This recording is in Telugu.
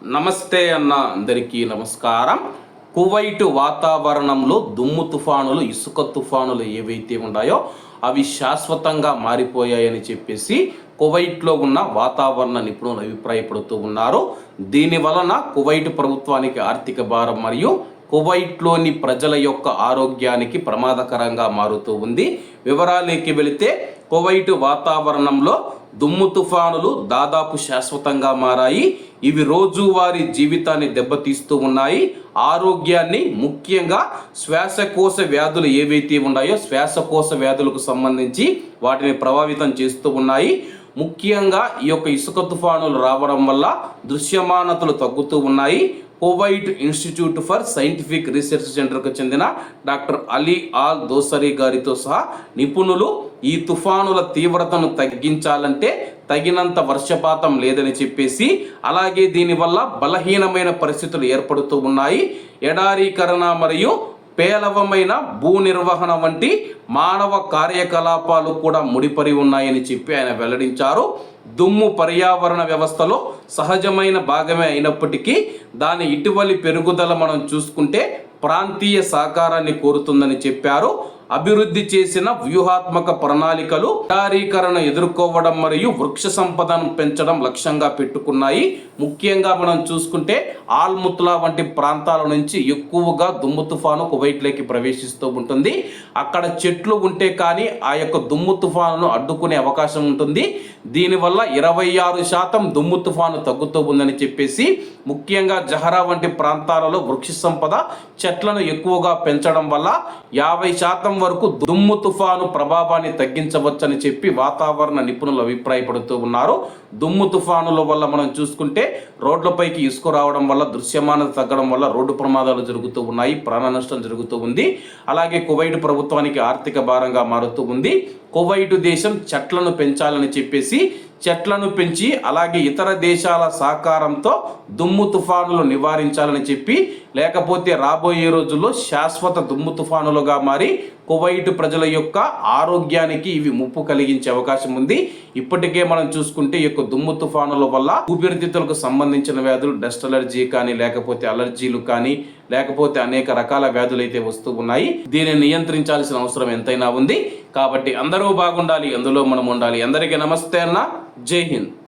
నమస్తే అన్న అందరికీ నమస్కారం. కువైట్ వాతావరణంలో దుమ్ము తుఫానులు ఇసుక తుఫానులు ఏవైతే ఉన్నాయో అవి శాశ్వతంగా మారిపోయాయని చెప్పేసి కువైట్లో ఉన్న వాతావరణ నిపుణులు అభిప్రాయపడుతూ ఉన్నారు. దీని వలన కువైట్ ప్రభుత్వానికి ఆర్థిక భారం మరియు కువైట్లోని ప్రజల యొక్క ఆరోగ్యానికి ప్రమాదకరంగా మారుతూ ఉంది. వివరాలకి వెళితే కువైట్ వాతావరణంలో దుమ్ము తుఫానులు దాదాపు శాశ్వతంగా మారాయి. ఇవి రోజువారీ జీవితాన్ని దెబ్బతీస్తూ ఉన్నాయి. ఆరోగ్యాన్ని ముఖ్యంగా శ్వాసకోశ వ్యాధులు ఏవైతే ఉన్నాయో శ్వాసకోశ వ్యాధులకు సంబంధించి వాటిని ప్రభావితం చేస్తూ ఉన్నాయి. ముఖ్యంగా ఈ యొక్క ఇసుక తుఫానులు రావడం వల్ల దృశ్యమానతలు తగ్గుతూ ఉన్నాయి. Kuwait institute for scientific research సెంటర్కు చెందిన డాక్టర్ అలీ ఆల్ దోసరి గారితో సహా నిపుణులు ఈ తుఫానుల తీవ్రతను తగ్గించాలంటే తగినంత వర్షపాతం లేదని చెప్పేసి అలాగే దీనివల్ల బలహీనమైన పరిస్థితులు ఏర్పడుతూ ఉన్నాయి. ఎడారీకరణ మరియు పేలవమైన భూ నిర్వహణ వంటి మానవ కార్యకలాపాలు కూడా ముడిపడి ఉన్నాయని చెప్పి ఆయన వెల్లడించారు. దుమ్ము పర్యావరణ వ్యవస్థలో సహజమైన భాగమే అయినప్పటికీ దాని ఇటీవలి పెరుగుదల మనం చూసుకుంటే ప్రాంతీయ సహకారాన్ని కోరుతుందని చెప్పారు. అభివృద్ధి చేసిన వ్యూహాత్మక ప్రణాళికలు ఉదారీకరణ ఎదుర్కోవడం మరియు వృక్ష సంపదను పెంచడం లక్ష్యంగా పెట్టుకున్నాయి. ముఖ్యంగా మనం చూసుకుంటే ఆల్ముత్లా వంటి ప్రాంతాల నుంచి ఎక్కువగా దుమ్ము తుఫాను కువైట్లోకి ప్రవేశిస్తూ ఉంటుంది. అక్కడ చెట్లు ఉంటే కానీ ఆ యొక్క దుమ్ము తుఫాను అడ్డుకునే అవకాశం ఉంటుంది. దీనివల్ల ఇరవై ఆరు శాతం దుమ్ము తుఫాను తగ్గుతూ ఉందని చెప్పేసి ముఖ్యంగా జహరా వంటి ప్రాంతాలలో వృక్ష సంపద చెట్లను ఎక్కువగా పెంచడం వల్ల యాభై శాతం వరకు దుమ్ము తుఫాను ప్రభావాన్ని తగ్గించవచ్చని చెప్పి వాతావరణ నిపుణులు అభిప్రాయపడుతూ ఉన్నారు. దుమ్ము తుఫానుల వల్ల మనం చూసుకుంటే రోడ్లపైకి ఇసుక రావడం వల్ల దృశ్యమానత తగ్గడం వల్ల రోడ్డు ప్రమాదాలు జరుగుతూ ఉన్నాయి ప్రాణ నష్టం జరుగుతూ ఉంది. అలాగే కువైట్ ప్రభుత్వానికి ఆర్థిక భారంగా మారుతూ ఉంది. కువైటు దేశం చెట్లను పెంచాలని చెప్పేసి చెట్లను పెంచి అలాగే ఇతర దేశాల సహకారంతో దుమ్ము తుఫానులు నివారించాలని చెప్పి లేకపోతే రాబోయే రోజుల్లో శాశ్వత దుమ్ము తుఫానులుగా మారి కువైట్ ప్రజల యొక్క ఆరోగ్యానికి ఇవి ముప్పు కలిగించే అవకాశం ఉంది. ఇప్పటికే మనం చూసుకుంటే ఈ యొక్క దుమ్ము తుఫానుల వల్ల ఊపిరితిత్తులకు సంబంధించిన వ్యాధులు డస్ట్ అలర్జీ కానీ లేకపోతే అలర్జీలు కానీ లేకపోతే అనేక రకాల వ్యాధులు అయితే వస్తూ ఉన్నాయి. దీనిని నియంత్రించాల్సిన అవసరం ఎంతైనా ఉంది. కాబట్టి అందరూ బాగుండాలి అందులో మనం ఉండాలి. అందరికీ నమస్తే అన్న. జై హింద్.